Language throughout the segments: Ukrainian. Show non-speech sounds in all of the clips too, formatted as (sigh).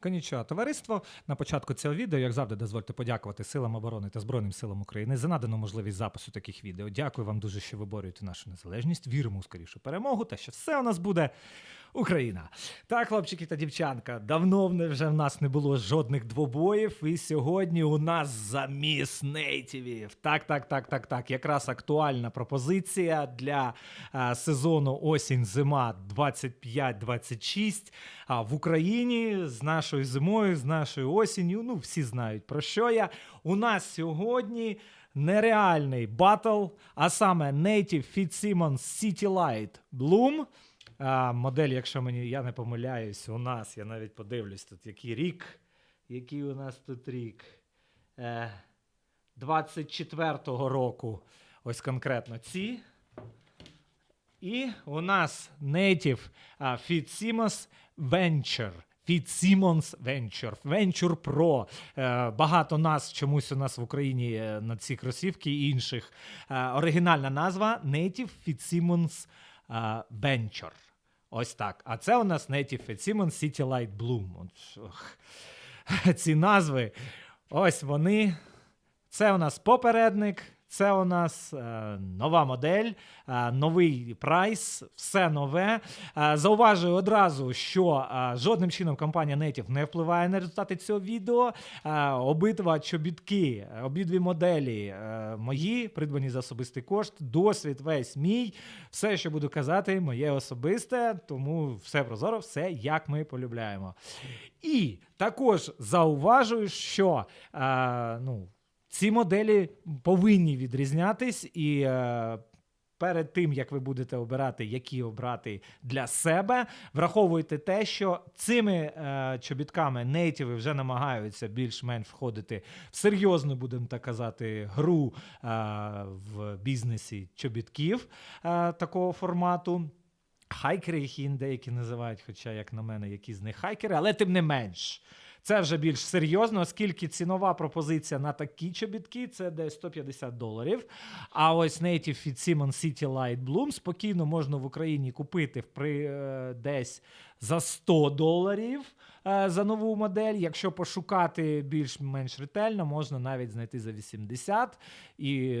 Конічого товариство. На початку цього відео, як завжди, дозвольте подякувати силам оборони та Збройним силам України за надану можливість запису таких відео. Дякую вам дуже, що виборюєте нашу незалежність. Віримо у скорішу перемогу та що все у нас буде Україна. Так, хлопчики та дівчанка, давно вже в нас не було жодних двобоїв, і сьогодні у нас заміс нейтівів. Так, так, так, так, так. Якраз актуальна пропозиція для а, сезону осінь-зима 25-26 а, в Україні з нашою зимою, з нашою осінню. Ну, всі знають про що я. У нас сьогодні. Нереальний батл, а саме Native Fitzsimmons City Light Bloom. А, модель, якщо мені я не помиляюсь, у нас, я навіть подивлюсь тут, який рік. Який у нас тут рік? Е, 24-го року. Ось конкретно ці. І у нас Native Fitzsimmons Venture. Fitzsimmons Venture, Venture Pro. Е, багато нас чомусь у нас в Україні е, на ці кросівки і інших. Е, оригінальна назва Native Fitzsimmons Venture. Ось так. А це у нас Native Siemens City Light Bloom. От, ох, (laughs) ці назви. Ось вони. Це у нас попередник, це у нас е, нова модель, е, новий прайс, все нове. Е, зауважую одразу, що жодним чином компанія Native не впливає на результати цього відео. Обидва чобітки, обидві моделі мої, придбані за особистий кошт, досвід весь мій. Все, що буду казати, моє особисте, тому все прозоро, все як ми полюбляємо. І також зауважую, що ну, ці моделі повинні відрізнятись і. Е, Перед тим як ви будете обирати, які обрати для себе, враховуйте те, що цими е, чобітками нейтіви вже намагаються більш-менш входити в серйозну, будемо так казати, гру е, в бізнесі чобітків е, такого формату. Хайкери їх деякі називають, хоча, як на мене, які з них хайкери, але тим не менш. Це вже більш серйозно, оскільки цінова пропозиція на такі чобітки це десь 150 доларів. А ось Native Fitzsimmons City Light Bloom спокійно можна в Україні купити при, е, десь за 100 доларів е, за нову модель. Якщо пошукати більш-менш ретельно, можна навіть знайти за 80. І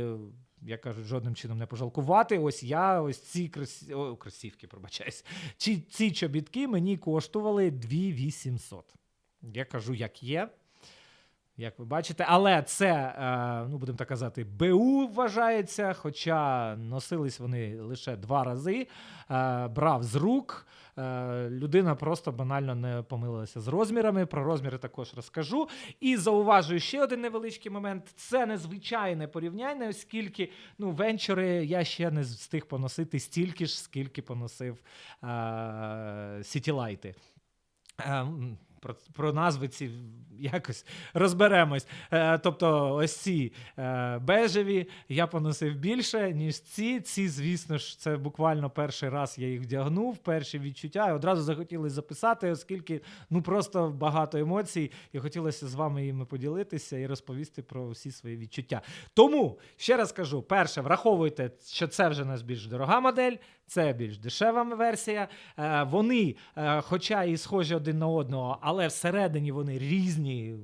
як кажуть, жодним чином не пожалкувати. Ось я, ось ці кросі... О, кросівки, пробачаюсь. Ці, ці чобітки мені коштували 2800. Я кажу, як є. Як ви бачите, але це, е, ну будемо так казати, БУ вважається, хоча носились вони лише два рази. Е, брав з рук. Е, людина просто банально не помилилася з розмірами. Про розміри також розкажу. І зауважую ще один невеличкий момент: це незвичайне порівняння, оскільки ну, венчури я ще не встиг поносити стільки ж, скільки поносив сітілайти. Про, про назви ці якось розберемось. Е, тобто, ось ці е, бежеві я поносив більше, ніж ці. Ці, звісно ж, це буквально перший раз я їх вдягнув, перші відчуття. І одразу захотілося записати, оскільки ну просто багато емоцій, і хотілося з вами їми поділитися і розповісти про всі свої відчуття. Тому ще раз кажу: перше, враховуйте, що це вже нас більш дорога модель. Це більш дешева версія. Е, вони, е, хоча і схожі один на одного, але всередині вони різні.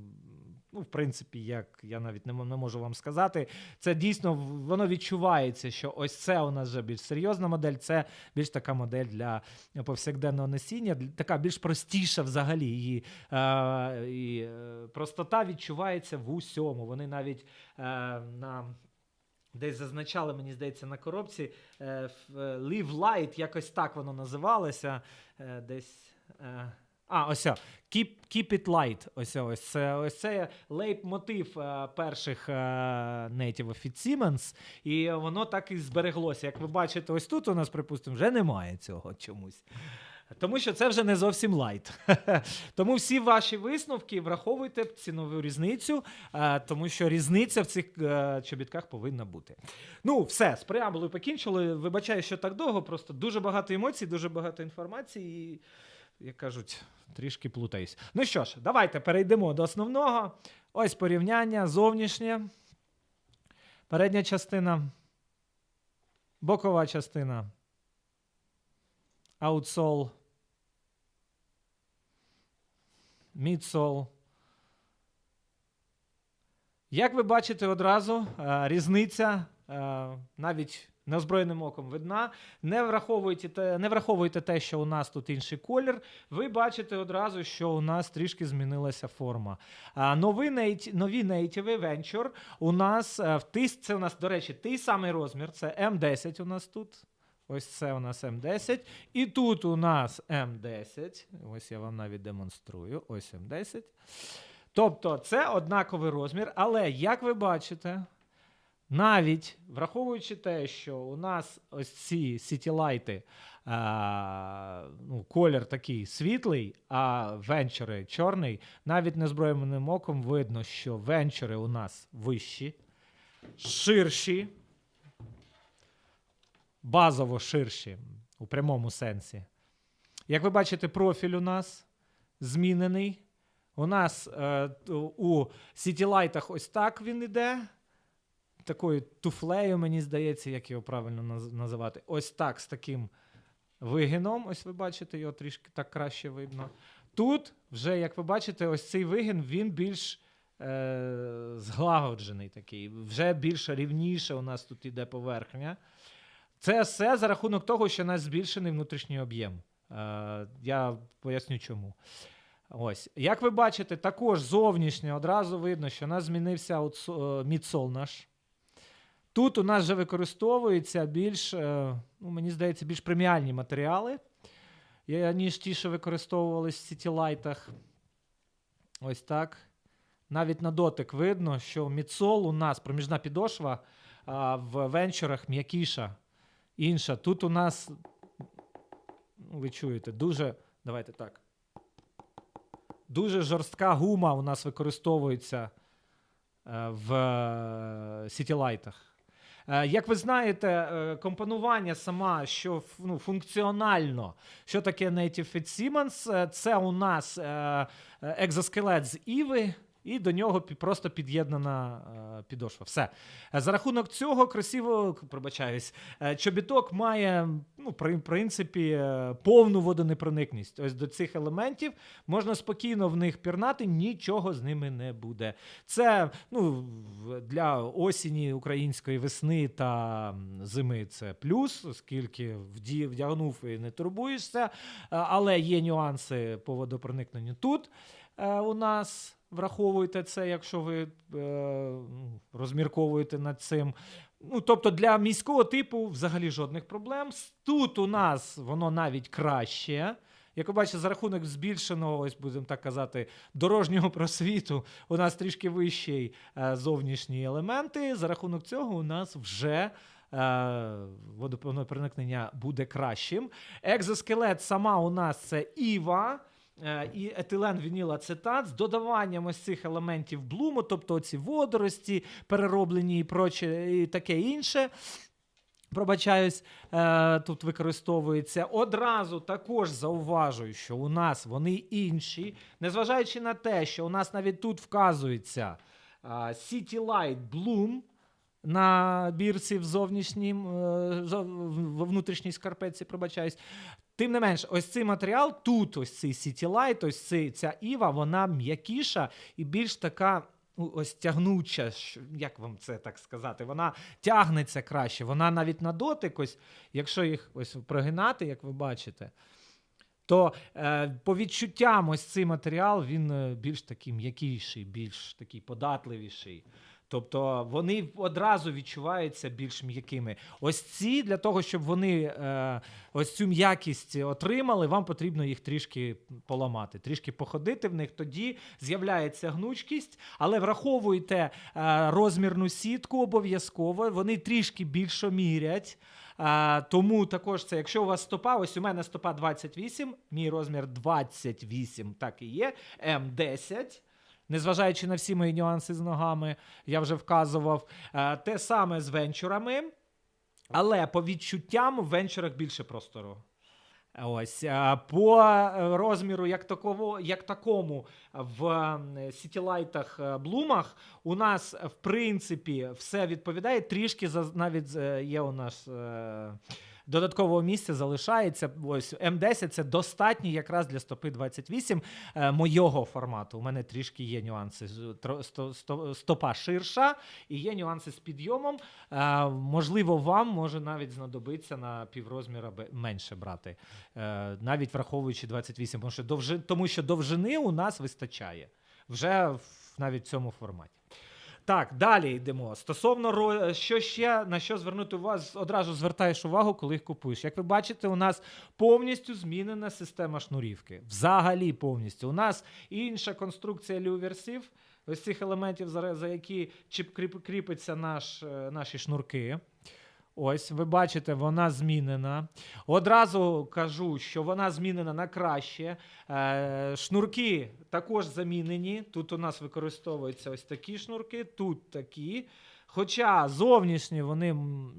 Ну, в принципі, як я навіть не, можу вам сказати, це дійсно воно відчувається, що ось це у нас вже більш серйозна модель, це більш така модель для повсякденного носіння, така більш простіша взагалі. Її е, і, е, простота відчувається в усьому. Вони навіть е, на. Десь зазначали, мені здається, на коробці е, е, Live Light, якось так воно називалося. Десь. А, ось. Keep, keep it light. Ось ось це ось це лейб-мотив е, перших е, Native Fitzsimmons, і воно так і збереглося. Як ви бачите, ось тут у нас, припустимо, вже немає цього чомусь. Тому що це вже не зовсім лайт. (laughs) Тому всі ваші висновки враховуйте цінову різницю, е, тому що різниця в цих чобітках повинна бути. Ну, все, з преамбулою покінчили. Вибачаю, що так довго, просто дуже багато емоцій, дуже багато інформації. І, як кажуть, трішки плутаюсь. Ну що ж, давайте перейдемо до основного. Ось порівняння зовнішнє. Передня частина, бокова частина. Аутсол. мідсол. Як ви бачите одразу, е, різниця е, навіть неозброєним оком видна. Не враховуйте, те, не враховуйте те, що у нас тут інший колір. Ви бачите одразу, що у нас трішки змінилася форма. А, нові, нові Native Venture у нас е, в це у нас, до речі, той самий розмір. Це М10 у нас тут. Ось це у нас М10. І тут у нас М10. Ось я вам навіть демонструю. Ось М10. Тобто це однаковий розмір, але як ви бачите, навіть враховуючи те, що у нас ось ці сітілайти, ну, колір такий світлий, а венчури чорний, навіть незброєним оком видно, що венчури у нас вищі, ширші, базово ширші у прямому сенсі. Як ви бачите, профіль у нас змінений. У нас е, у сітілайтах ось так він іде. Такою туфлею, мені здається, як його правильно називати. Ось так, з таким вигином. Ось ви бачите, його трішки так краще видно. Тут, вже, як ви бачите, ось цей вигин він більш е, зглагоджений такий, вже більш рівніше у нас тут іде поверхня. Це все за рахунок того, що у нас збільшений внутрішній об'єм. Е, я поясню чому. Ось, як ви бачите, також зовнішньо одразу видно, що у нас змінився е, мідсол наш. Тут у нас вже використовуються більш, е, ну, мені здається, більш преміальні матеріали, е, ніж ті, що використовувалися в сітілайтах. Ось так. Навіть на дотик видно, що мідсол у нас, проміжна підошва а, в венчурах м'якіша, інша. Тут у нас, ну, ви чуєте, дуже. Давайте так. Дуже жорстка гума у нас використовується е, в е, сітілайтах. Е, Як ви знаєте, е, компонування сама, що ну, функціонально, що таке Native Fitzsimmons, Siemens, це у нас е, е, екзоскелет з Іви, і до нього просто під'єднана е, підошва. Все. Е, За рахунок цього красиво, пробачаюсь, е, чобіток має, ну, в принципі, повну водонепроникність. Ось до цих елементів можна спокійно в них пірнати, нічого з ними не буде. Це ну, для осені української весни та зими це плюс, оскільки вдягнув і не турбуєшся. Але є нюанси по водопроникненню тут. У нас враховуйте це, якщо ви е, ну, розмірковуєте над цим. Ну, тобто для міського типу взагалі жодних проблем. Тут у нас воно навіть краще. Як ви бачите, за рахунок збільшеного, ось будемо так казати, дорожнього просвіту, у нас трішки вищий е, зовнішні елементи. За рахунок цього у нас вже е, водопроникнення буде кращим. Екзоскелет сама у нас це Іва. Е, І етилен вінілацетат з додаванням ось цих елементів блуму, тобто ці водорості, перероблені і проче, і таке інше. Пробачаюсь, е, тут використовується. Одразу також зауважую, що у нас вони інші, незважаючи на те, що у нас навіть тут вказується е, City Light Bloom на бірці в зовнішнім, в внутрішній скарпетці, пробачаюсь. Тим не менш, ось цей матеріал, тут ось цей City Light, ось цей, ця Іва, вона м'якіша і більш така. ну, Ось тягнуча, як вам це так сказати? Вона тягнеться краще. Вона навіть на дотик, ось, якщо їх ось прогинати, як ви бачите, то е, по відчуттям ось цей матеріал він е, більш такий м'якіший, більш такий податливіший. Тобто вони одразу відчуваються більш м'якими. Ось ці для того, щоб вони е, ось цю м'якість отримали, вам потрібно їх трішки поламати, трішки походити в них. Тоді з'являється гнучкість, але враховуйте е, розмірну сітку обов'язково. Вони трішки більше мірять. А, тому також це, якщо у вас стопа, ось у мене стопа 28, мій розмір 28, так і є, М10. Незважаючи на всі мої нюанси з ногами, я вже вказував. Е, те саме з венчурами, але по відчуттям в венчурах більше простору. Ось е, по е, розміру, як такого, як такому, в сітілайтах блумах у нас в принципі все відповідає. Трішки за- навіть є у нас додаткового місця залишається. Ось М10 це достатній якраз для стопи 28 е, мойого формату. У мене трішки є нюанси. Стопа ширша і є нюанси з підйомом. Е, можливо, вам може навіть знадобиться на піврозміра менше брати, е, навіть враховуючи 28, тому що, довжи, тому що довжини у нас вистачає вже в, навіть в цьому форматі. Так, далі йдемо. Стосовно що ще на що звернути увагу, одразу звертаєш увагу, коли їх купуєш. Як ви бачите, у нас повністю змінена система шнурівки. Взагалі повністю. У нас інша конструкція люверсів, ось цих елементів, за, за які чіп кріп, кріпиться наш, е, наші шнурки. Ось, ви бачите, вона змінена. Одразу кажу, що вона змінена на краще. Е, шнурки також замінені. Тут у нас використовуються ось такі шнурки, тут такі. Хоча зовнішні вони,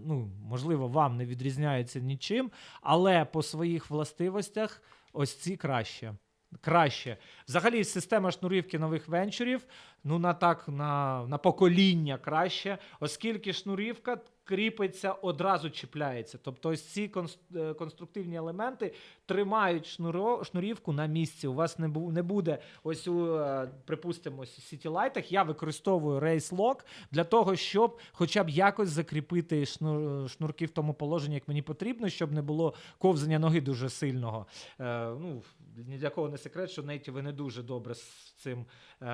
ну, можливо, вам не відрізняються нічим, але по своїх властивостях ось ці краще. Краще. Взагалі, система шнурівки нових венчурів, ну на так, на, на покоління краще, оскільки шнурівка кріпиться, одразу чіпляється. Тобто, ось ці е, конструктивні елементи тримають шнуро, шнурівку на місці. У вас не, бу, не буде ось у, е, припустимо, Light я використовую Race Lock для того, щоб хоча б якось закріпити шнур, шнурки в тому положенні, як мені потрібно, щоб не було ковзання ноги дуже сильного. Е, ну, ні для кого не секрет, що нейтіви не дуже добре з цим. Е,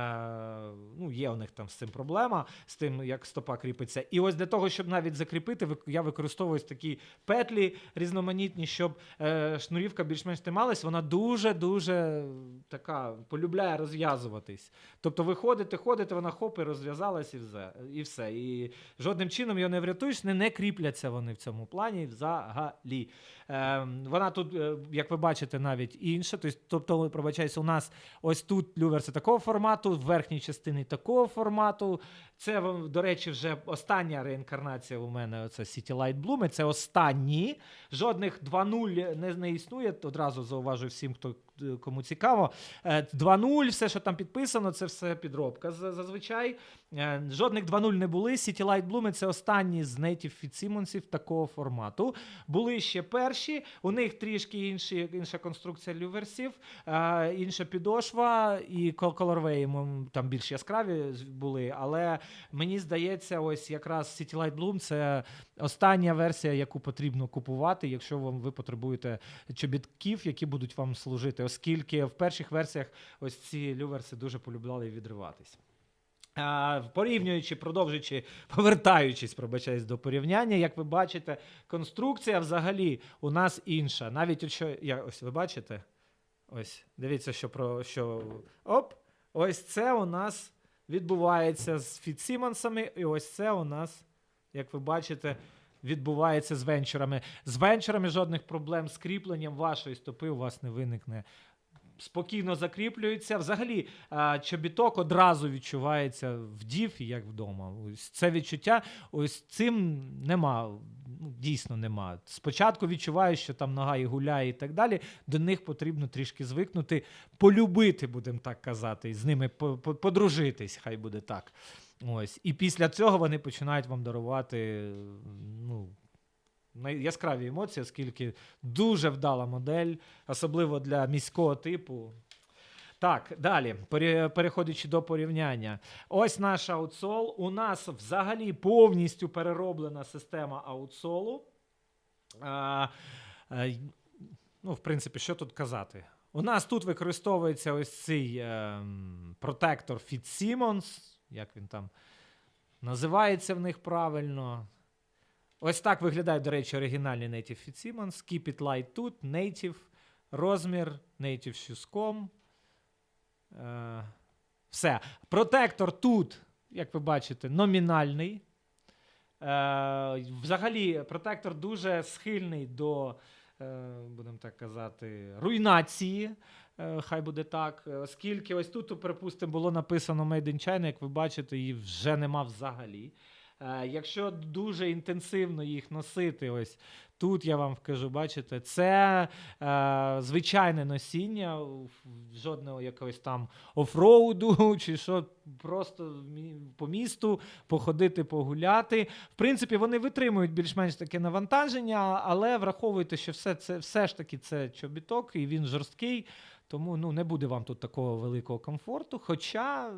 ну, є у них там з цим проблема, з тим, як стопа кріпиться. І ось для того, щоб навіть закріпити, я використовую такі петлі різноманітні, щоб е, шнурівка більш-менш трималась. Вона дуже-дуже така полюбляє розв'язуватись. Тобто ви ходите, ходите, вона хоп і розв'язалась і все. І все. І жодним чином його не врятуєш, не, не кріпляться вони в цьому плані взагалі. Е, вона тут, е, як ви бачите, навіть інша. Тобто, тобто пробачаюся, у нас ось тут люверси такого формату, в верхній частині такого формату. Це, до речі, вже остання реінкарнація у мене. Це City Light Bloom. Це останні. Жодних 2.0 не, не існує. Одразу зауважу всім, хто кому цікаво. Е, 2.0, все, що там підписано, це все підробка зазвичай. Е, Жодних 2.0 не були. City Light Bloom це останні з Native Fitzsimmonsів такого формату. Були ще перші, у них трішки інші, інша конструкція люверсів, е, інша підошва і кол- колорвеї там більш яскраві були. Але мені здається, ось якраз City Light Bloom це остання версія, яку потрібно купувати, якщо вам ви потребуєте чобітків, які будуть вам служити, оскільки в перших версіях ось ці люверси дуже полюбляли відриватись. Порівнюючи, продовжуючи, повертаючись, пробачаюсь до порівняння, як ви бачите, конструкція взагалі у нас інша. Навіть якщо я ось ви бачите, ось дивіться, що про що. Оп, ось це у нас відбувається з Фітсімонсами, і ось це у нас, як ви бачите, відбувається з венчурами. З венчурами жодних проблем з кріпленням вашої стопи у вас не виникне. Спокійно закріплюється. Взагалі, чобіток одразу відчувається в діфі, як вдома. Ось це відчуття, ось цим нема. Дійсно нема. Спочатку відчуваю, що там нога і гуляє і так далі. До них потрібно трішки звикнути, полюбити, будемо так казати, і з ними по- по- подружитись, хай буде так. Ось. І після цього вони починають вам дарувати ну, яскраві емоції, оскільки дуже вдала модель, особливо для міського типу. Так, далі, переходячи до порівняння. Ось наш аутсол. У нас взагалі повністю перероблена система аутсолу. А, ну, в принципі, що тут казати? У нас тут використовується ось цей ем, протектор Fitzsimmons, як він там називається в них правильно. Ось так виглядають, до речі, оригінальні Native Fitzsimmons. Keep it light тут, Native, розмір, Native Shoes.com. Е, все. Протектор тут, як ви бачите, номінальний. Е, взагалі, протектор дуже схильний до, е, будемо так казати, руйнації. Е, Хай буде так, Е, оскільки ось тут, припустимо, було написано Made in China, як ви бачите, її вже нема взагалі. Е, якщо дуже інтенсивно їх носити, ось тут я вам вкажу, бачите, це е, звичайне носіння, жодного якогось там офроуду, (laughs) чи що, просто по місту походити, погуляти. В принципі, вони витримують більш-менш таке навантаження, але враховуйте, що все, це, все ж таки це чобіток, і він жорсткий, тому ну, не буде вам тут такого великого комфорту. Хоча,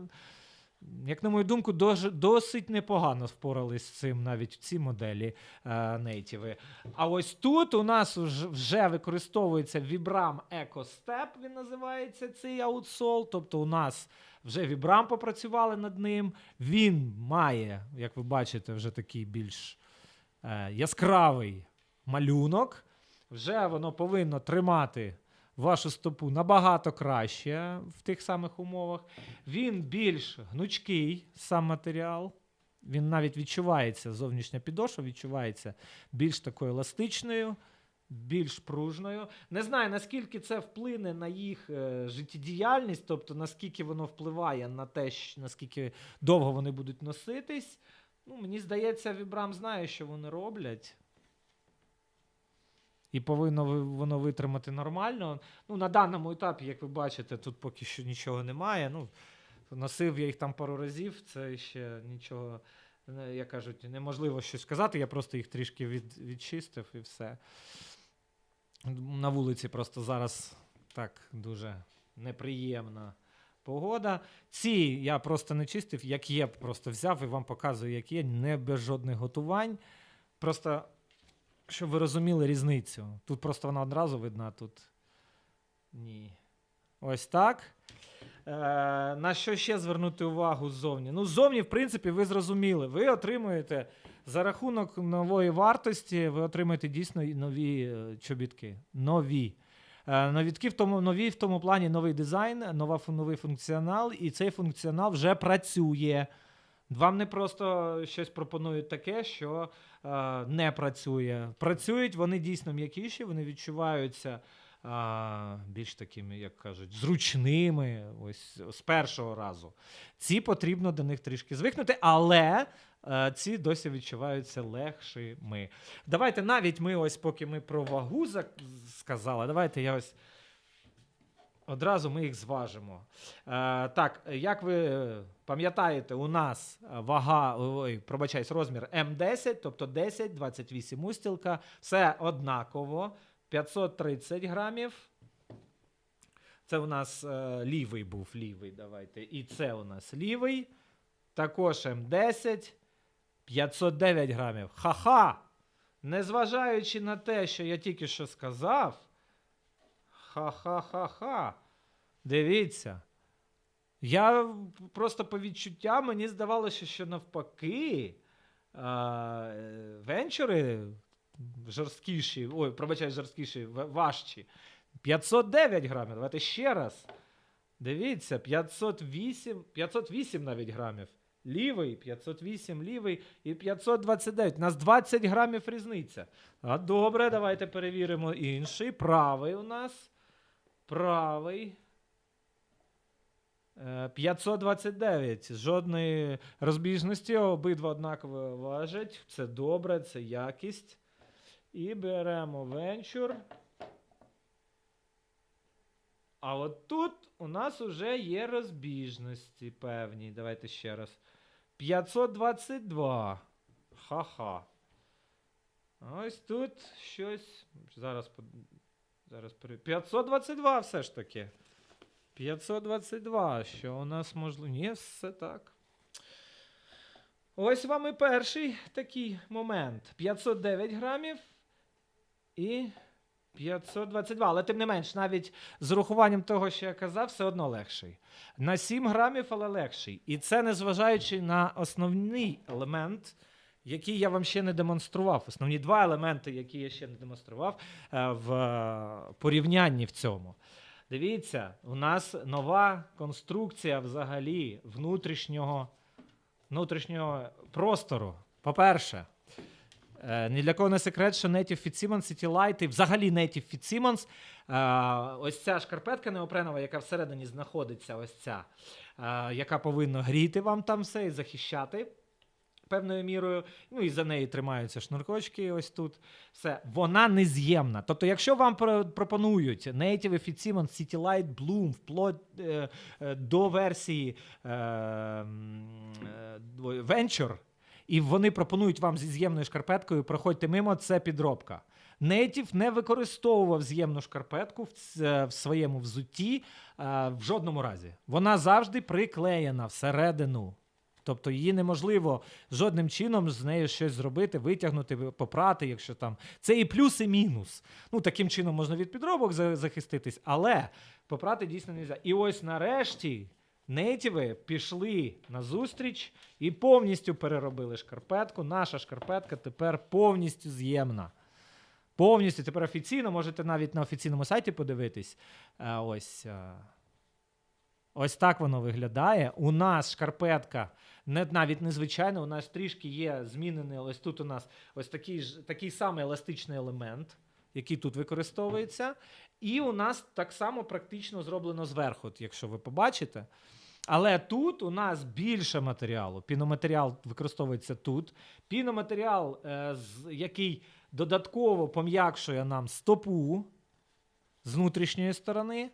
як на мою думку, досить непогано впорались з цим навіть в ці моделі е, нейтіви. А ось тут у нас вже, використовується Vibram Eco Step, він називається цей аутсол. Тобто у нас вже Vibram попрацювали над ним. Він має, як ви бачите, вже такий більш е, яскравий малюнок. Вже воно повинно тримати вашу стопу набагато краще в тих самих умовах. Він більш гнучкий сам матеріал. Він навіть відчувається, зовнішня підошва відчувається більш такою еластичною, більш пружною. Не знаю, наскільки це вплине на їх е, життєдіяльність, тобто наскільки воно впливає на те, наскільки довго вони будуть носитись. Ну, мені здається, Vibram знає, що вони роблять. І повинно воно витримати нормально. Ну, на даному етапі, як ви бачите, тут поки що нічого немає. Ну, носив я їх там пару разів, це ще нічого, як кажуть, неможливо щось сказати. Я просто їх трішки від, відчистив і все. На вулиці просто зараз так дуже неприємна погода. Ці я просто не чистив, як є, просто взяв і вам показую, як є, не без жодних готувань. Просто щоб ви розуміли різницю. Тут просто вона одразу видна, тут ні. Ось так. Е, на що ще звернути увагу ззовні? Ну, ззовні, в принципі, ви зрозуміли. Ви отримуєте за рахунок нової вартості, ви отримаєте дійсно нові е, чобітки. Нові. Е, новітки в тому, нові в тому плані новий дизайн, нова, новий функціонал, і цей функціонал вже працює. Вам не просто щось пропонують таке, що не працює. Працюють вони дійсно м'якіші, вони відчуваються а, більш такими, як кажуть, зручними ось з першого разу. Ці потрібно до них трішки звикнути, але е, ці досі відчуваються легшими. Давайте навіть ми, ось поки ми про вагу сказали, давайте я ось. Одразу ми їх зважимо. Е, так, як ви пам'ятаєте, у нас вага, ой, пробачаюсь, розмір М10, тобто 10, 28 устілка, все однаково. 530 грамів. Це у нас е, лівий був лівий. Давайте. І це у нас лівий. Також М10. 509 грамів. Ха-ха! Незважаючи на те, що я тільки що сказав. Ха-ха-ха-ха. Дивіться. Я просто по відчуттям мені здавалося, що навпаки. а, Венчури жорсткіші, ой, пробачай, жорсткіші, важчі. 509 грамів. Давайте ще раз. Дивіться, 508, 508 навіть грамів. Лівий, 508 лівий і 529. У нас 20 грамів різниця. А добре, давайте перевіримо інший. Правий у нас. Правий. Е, 529. Жодної розбіжності. Обидва однаково важать. Це добре, це якість. І беремо венчур. А от тут у нас вже є розбіжності певні. Давайте ще раз. 522. Ха-ха. Ось тут щось. Зараз Зараз пере... 522 все ж таки. 522. Що у нас можливо? Ні, все так. Ось вам і перший такий момент. 509 грамів і 522. Але тим не менш, навіть з урахуванням того, що я казав, все одно легший. На 7 грамів, але легший. І це незважаючи на основний елемент, який я вам ще не демонстрував. Основні два елементи, які я ще не демонстрував е, в порівнянні в цьому. Дивіться, у нас нова конструкція взагалі внутрішнього, внутрішнього простору. По-перше, е, ні для кого не секрет, що Native Fitzsimmons City Light і взагалі Native Fitzsimmons, е, ось ця шкарпетка неопренова, яка всередині знаходиться, ось ця, яка повинна гріти вам там все і захищати. Певною мірою. Ну і за неї тримаються шнуркочки. Ось тут. Все, вона нез'ємна. Тобто, якщо вам пропонують Native Fitzsimmons City Light Bloom вплоть е, е, до версії е, е, і вони пропонують вам зі з'ємною шкарпеткою, проходьте мимо, це підробка. Native не використовував з'ємну шкарпетку в, своєму взутті в жодному разі. Вона завжди приклеєна всередину. Тобто її неможливо жодним чином з нею щось зробити, витягнути, попрати, якщо там. Це і плюс, і мінус. Ну, таким чином можна від підробок захиститись, але попрати дійсно не можна. І ось нарешті нейтіви пішли на зустріч і повністю переробили шкарпетку. Наша шкарпетка тепер повністю з'ємна. Повністю тепер офіційно, можете навіть на офіційному сайті подивитись. Е, Ось. Ось так воно виглядає. У нас шкарпетка не, навіть незвичайна, у нас трішки є змінений. Ось тут у нас ось такий, ж, такий самий еластичний елемент, який тут використовується. І у нас так само практично зроблено зверху, якщо ви побачите. Але тут у нас більше матеріалу. Піноматеріал використовується тут. Піноматеріал, е, який додатково пом'якшує нам стопу з внутрішньої сторони.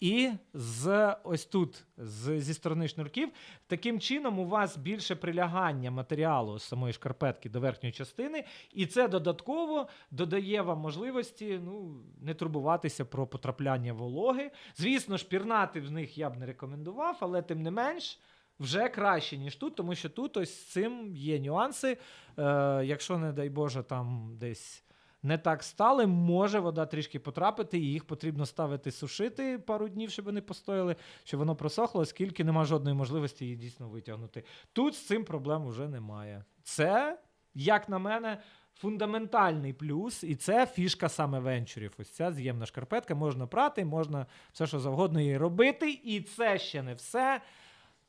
І з ось тут, з, зі сторони шнурків, таким чином у вас більше прилягання матеріалу з самої шкарпетки до верхньої частини, і це додатково додає вам можливості ну, не турбуватися про потрапляння вологи. Звісно, шпірнати в них я б не рекомендував, але тим не менш. Вже краще, ніж тут, тому що тут ось з цим є нюанси. Е, якщо, не дай Боже, там десь не так стали, може вода трішки потрапити, і їх потрібно ставити сушити пару днів, щоб вони постояли, щоб воно просохло, оскільки нема жодної можливості її дійсно витягнути. Тут з цим проблем вже немає. Це, як на мене, фундаментальний плюс, і це фішка саме венчурів. Ось ця з'ємна шкарпетка, можна прати, можна все, що завгодно її робити, і це ще не все.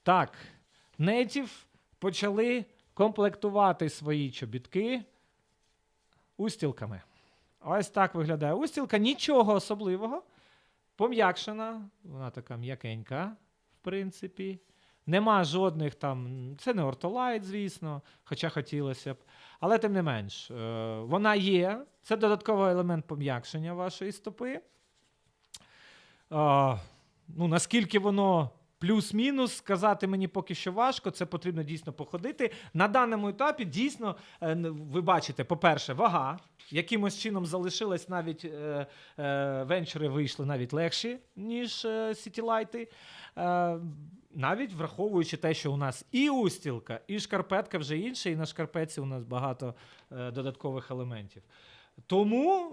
Так, Native почали комплектувати свої чобітки устілками. Ось так виглядає устілка. Нічого особливого. Пом'якшена, вона така м'якенька, в принципі. Нема жодних там. Це не ортолайт, звісно, хоча хотілося б. Але тим не менш, е, вона є. Це додатковий елемент пом'якшення вашої стопи. Ну, наскільки воно плюс-мінус, сказати мені поки що важко, це потрібно дійсно походити. На даному етапі дійсно, е, ви бачите, по-перше, вага. Якимось чином залишилась навіть е, е, венчури вийшли навіть легші, ніж е, сітілайти. Е, навіть враховуючи те, що у нас і устілка, і шкарпетка вже інша, і на шкарпетці у нас багато е, додаткових елементів. Тому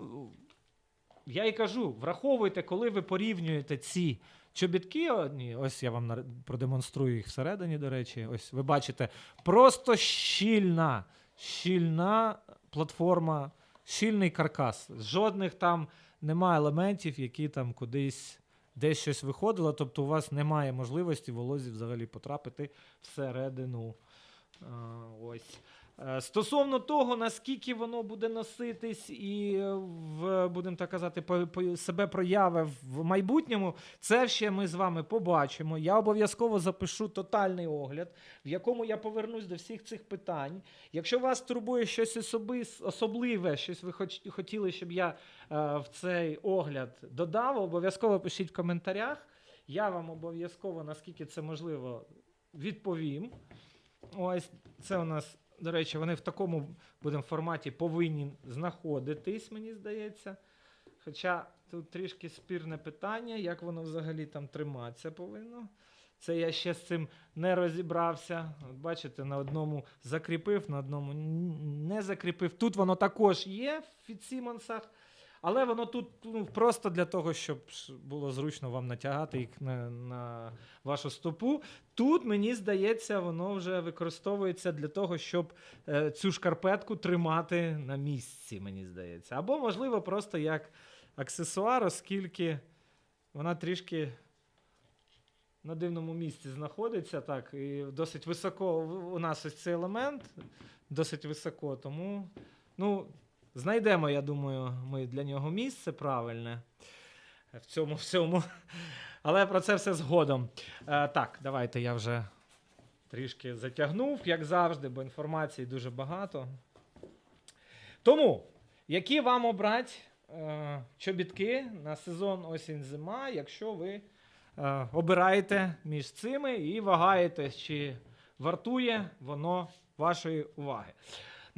я і кажу: враховуйте, коли ви порівнюєте ці чобітки. одні, Ось я вам продемонструю їх всередині, до речі. Ось ви бачите, просто щільна, щільна платформа, щільний каркас. Жодних там немає елементів, які там кудись десь щось виходило. Тобто у вас немає можливості волозі взагалі потрапити всередину. А, ось. Е, Стосовно того, наскільки воно буде носитись і е, будемо так казати, себе прояви в майбутньому, це ще ми з вами побачимо. Я обов'язково запишу тотальний огляд, в якому я повернусь до всіх цих питань. Якщо вас турбує щось особливе, щось ви хотіли, щоб я е, в цей огляд додав, обов'язково пишіть в коментарях. Я вам обов'язково, наскільки це можливо, відповім. Ось це у нас, до речі, вони в такому будемо форматі повинні знаходитись, мені здається. Хоча тут трішки спірне питання, як воно взагалі там триматися повинно. Це я ще з цим не розібрався. От бачите, на одному закріпив, на одному не закріпив. Тут воно також є в Фітсімонсах, але воно тут ну, просто для того, щоб було зручно вам натягати їх на, на вашу стопу. Тут, мені здається, воно вже використовується для того, щоб е, цю шкарпетку тримати на місці, мені здається. Або, можливо, просто як аксесуар, оскільки вона трішки на дивному місці знаходиться. Так, і досить високо у нас ось цей елемент, досить високо, тому ну, знайдемо, я думаю, ми для нього місце правильне в цьому всьому. Але про це все згодом. Е, так, давайте я вже Трішки затягнув, як завжди, бо інформації дуже багато. Тому, які вам обрати е, чобітки на сезон осінь-зима, якщо ви е, обираєте між цими і вагаєтесь, чи вартує воно вашої уваги.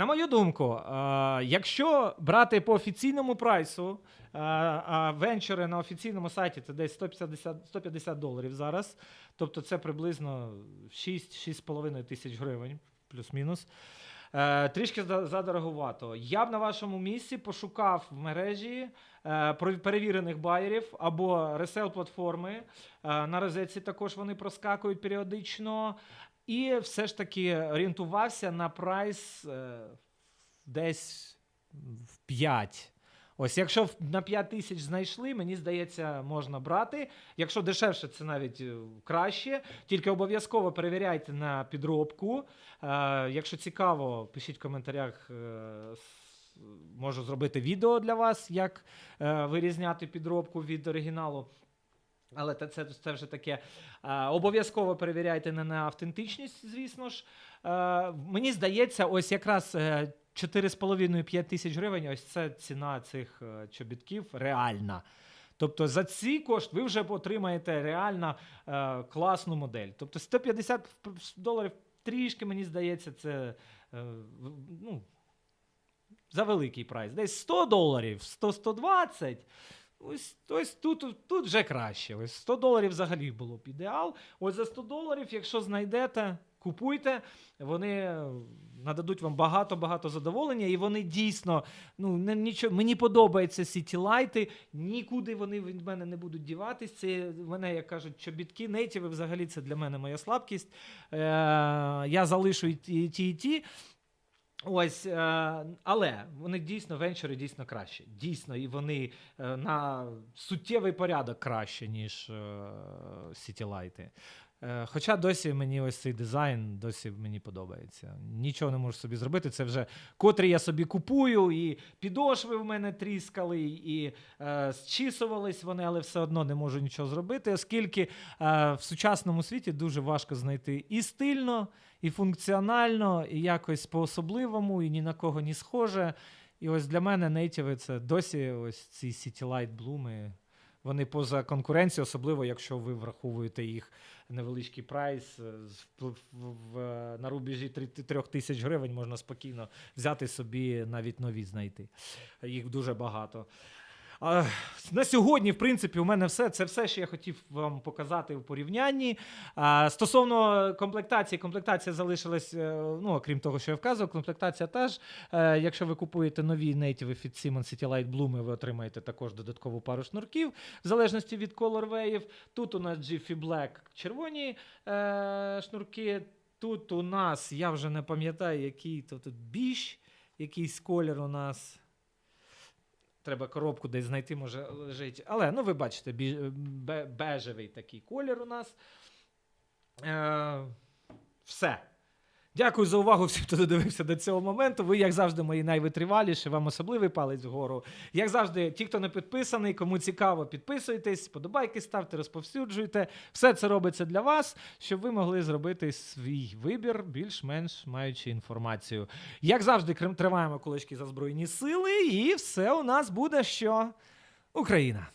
На мою думку, е, якщо брати по офіційному прайсу, е, а венчури на офіційному сайті це десь 150, 150 доларів зараз. Тобто це приблизно 6-6,5 тисяч гривень, плюс-мінус. Е, трішки за- задороговато. Я б на вашому місці пошукав в мережі перевірених байерів або ресел платформи. Е, на розетці також вони проскакують періодично. І все ж таки орієнтувався на прайс е, десь в 5. Ось, якщо на 5 тисяч знайшли, мені здається, можна брати. Якщо дешевше, це навіть е, краще. Тільки обов'язково перевіряйте на підробку. Е, якщо цікаво, пишіть в коментарях. можу зробити відео для вас, як вирізняти підробку від оригіналу. Але це, це, вже таке. Е, обов'язково перевіряйте не на автентичність, звісно ж. Е, мені здається, ось якраз е, 4,5-5 тисяч гривень, ось це ціна цих е, чобітків реальна. Тобто за ці кошти ви вже отримаєте реально е, класну модель. Тобто 150 доларів трішки, мені здається, це е, ну, за великий прайс. Десь 100 доларів, 100-120. Ось, ось тут, тут вже краще. Ось 100 доларів взагалі було б ідеал. Ось за 100 доларів, якщо знайдете, купуйте. Вони е, нададуть вам багато-багато задоволення, і вони дійсно, ну, не, нічого, мені подобаються сітілайти, нікуди вони від мене не будуть діватись. Це мене, як кажуть, чобітки, нейтіви взагалі це для мене моя слабкість. Е, я залишу і ті, і ті. Ось, е, але вони дійсно венчури дійсно краще. Дійсно, і вони е, на суттєвий порядок краще, ніж сітілайти. Е, хоча досі мені ось цей дизайн досі мені подобається. Нічого не можу собі зробити. Це вже котрі я собі купую, і підошви в мене тріскали, і е, зчісувались вони, але все одно не можу нічого зробити, оскільки е, в сучасному світі дуже важко знайти і стильно, і функціонально, і якось по-особливому, і ні на кого не схоже. І ось для мене нейтіви це досі ось ці City Light Bloom, Вони поза конкуренцією, особливо якщо ви враховуєте їх невеличкий прайс. е, в, в, на рубежі 3 тисяч гривень можна спокійно взяти собі навіть нові знайти. Їх дуже багато. А, на сьогодні, в принципі, у мене все. Це все, що я хотів вам показати в порівнянні. А, стосовно комплектації, комплектація залишилась, е, ну, окрім того, що я вказував, комплектація теж. Е, якщо ви купуєте нові Native від Simon City Light Bloom, ви отримаєте також додаткову пару шнурків, в залежності від colorway. Тут у нас Jiffy Black червоні е, шнурки. Тут у нас, я вже не пам'ятаю, який то тут біж, якийсь колір у нас. Треба коробку десь знайти, може лежить. Але ну ви бачите, бі- бе- бежевий такий колір у нас. Е, все. Дякую за увагу всім, хто додивився до цього моменту. Ви, як завжди, мої найвитриваліші, вам особливий палець вгору. Як завжди, ті, хто не підписаний, кому цікаво, підписуйтесь, подобайки ставте, розповсюджуйте. Все це робиться для вас, щоб ви могли зробити свій вибір, більш-менш маючи інформацію. Як завжди, крим- тримаємо кулачки за Збройні сили, і все у нас буде що Україна.